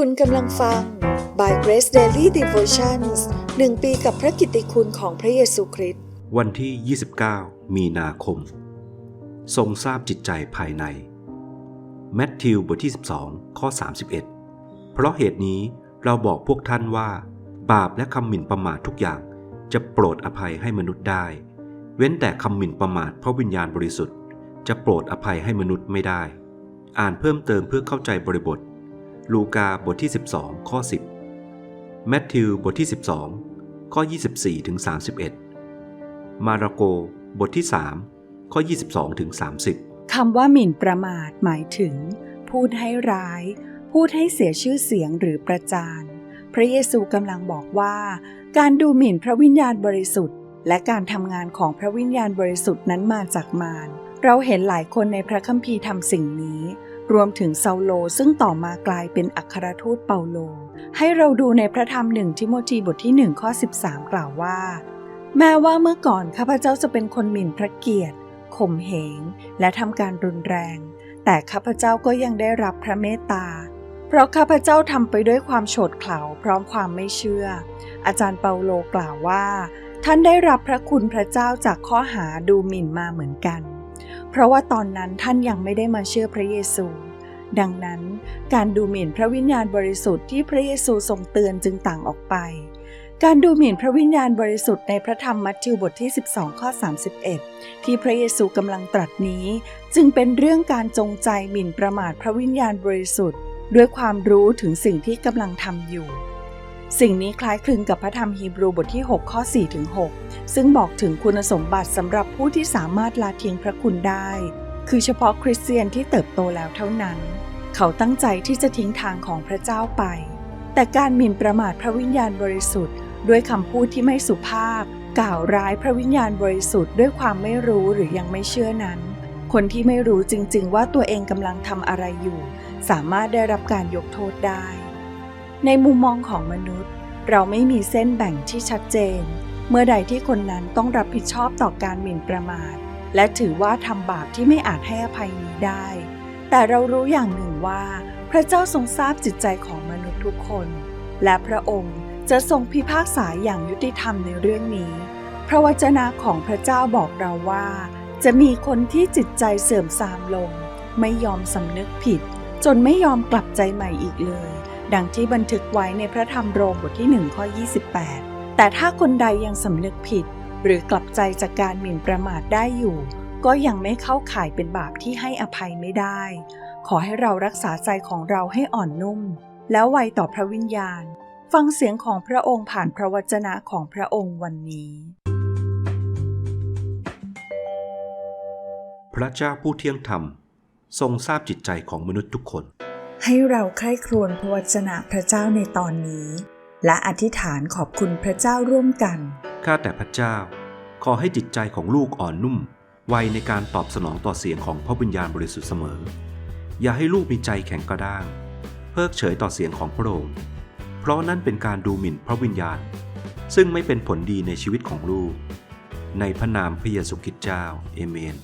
คุณกำลังฟัง By Grace Daily Devotions หนึ่งปีกับพระกิตติคุณของพระเยซูคริสต์ วันที่ 29 มีนาคม ทรงทราบจิตใจภายใน แมทธิวบทที่ 12 ข้อ 31 เพราะเหตุนี้เราบอกพวกท่านว่า บาปและคำหมิ่นประมาททุกอย่าง จะโปรดอภัยให้มนุษย์ได้ เว้นแต่คำหมิ่นประมาทพระวิญญาณบริสุทธิ์ จะโปรดอภัยให้มนุษย์ไม่ได้ อ่านเพิ่มเติมเพื่อเข้าใจบริบท ลูกาบทที่ 12 ข้อ 10 แมทธิวบทที่ 12 ข้อ 24ถึง31 มาระโกบทที่ 3 ข้อ 22ถึง30คำว่าหมิ่นประมาทหมายถึง พูดให้ร้าย พูดให้เสียชื่อเสียงหรือประจานพระเยซูกำลังบอกว่า การดูหมิ่นพระวิญญาณบริสุทธิ์ และการทำงานของพระวิญญาณบริสุทธิ์นั้นมาจากมารเราเห็นหลายคนในพระคัมภีร์ทำสิ่งนี้ รวมถึงเซาโลซึ่งต่อมากลายเป็นอัครทูตเปาโล ให้เราดูในพระธรรมหนึ่งทิโมธีบทที่1ข้อ13 กล่าวว่า แม้ว่าเมื่อก่อนข้าพเจ้าจะเป็นคนหมิ่นพระเกียรติข่มเหง และทำการรุนแรง แต่ข้าพเจ้าก็ยังได้รับพระเมตตา เพราะข้าพเจ้าทำไปด้วยความโฉดเขลาพร้อมความไม่เชื่อ อาจารย์เปาโลกล่าวว่า ท่านได้รับพระคุณพระเจ้าจากข้อหาดูหมิ่นมาเหมือนกัน เพราะว่าตอนนั้นท่านยังไม่ได้มาเชื่อพระเยซู ดังนั้นการดูหมิ่นพระวิญญาณบริสุทธิ์ที่พระเยซูทรงเตือนจึงต่างออกไป การดูหมิ่นพระวิญญาณบริสุทธิ์ในพระธรรมมัทธิวบทที่ 12 ข้อ 31 ที่พระเยซูกำลังตรัสนี้ จึงเป็นเรื่องการจงใจหมิ่นประมาทพระวิญญาณบริสุทธิ์ ด้วยความรู้ถึงสิ่งที่กำลังทำอยู่ สิ่งนี้คล้ายคลึงกับพระธรรมฮีบรูบทที่ 6 ข้อ4ถึง6 ซึ่งบอกถึงคุณสมบัติสำหรับผู้ที่สามารถละทิ้งพระคุณได้ คือเฉพาะคริสเตียนที่เติบโตแล้วเท่านั้น เขาตั้งใจที่จะทิ้งทางของพระเจ้าไป แต่การหมิ่นประมาทพระวิญญาณบริสุทธิ์ ด้วยคำพูดที่ไม่สุภาพ กล่าวร้ายพระวิญญาณบริสุทธิ์ด้วยความไม่รู้หรือยังไม่เชื่อนั้น คนที่ไม่รู้จริงๆ ว่าตัวเองกำลังทำอะไรอยู่ สามารถได้รับการยกโทษได้ ในมุมมองของมนุษย์ เราไม่มีเส้นแบ่งที่ชัดเจน เมื่อใดที่คนนั้นต้องรับผิดชอบต่อการหมิ่นประมาท และถือว่าทำบาปที่ไม่อาจให้อภัยนี้ได้ แต่เรารู้อย่างหนึ่งว่า พระเจ้าทรงทราบจิตใจของมนุษย์ทุกคน และพระองค์จะทรงพิพากษาอย่างยุติธรรมในเรื่องนี้ พระวจนะของพระเจ้าบอกเราว่า จะมีคนที่จิตใจเสื่อมทรามลง ไม่ยอมสำนึกผิด จนไม่ยอมกลับใจใหม่อีกเลย ดังที่บันทึกไว้ในพระธรรมโรมบทที่1ข้อ28 แต่ถ้าคนใดยังสำนึกผิด หรือกลับใจจากการหมิ่นประมาทได้อยู่ ก็ยังไม่เข้าข่ายเป็นบาปที่ให้อภัยไม่ได้ ขอให้เรารักษาใจของเราให้อ่อนนุ่ม แล้วไวต่อพระวิญญาณ ฟังเสียงของพระองค์ผ่านพระวจนะของพระองค์วันนี้ พระเจ้าผู้เที่ยงธรรม ทรงทราบจิตใจของมนุษย์ทุกคน ให้เราใคร่ครวญพระวจนะพระเจ้าในตอนนี้ และอธิษฐานขอบคุณพระเจ้าร่วมกัน ข้าแต่พระเจ้า ขอให้จิตใจของลูกอ่อนนุ่ม ไวในการตอบสนองต่อเสียงของพระวิญญาณบริสุทธิ์เสมอ อย่าให้ลูกมีใจแข็งกระด้าง เพิกเฉยต่อเสียงของพระองค์ เพราะนั่นเป็นการดูหมิ่นพระวิญญาณ ซึ่งไม่เป็นผลดีในชีวิตของลูก ในพระนามพระเยซูคริสต์เจ้า เอเมน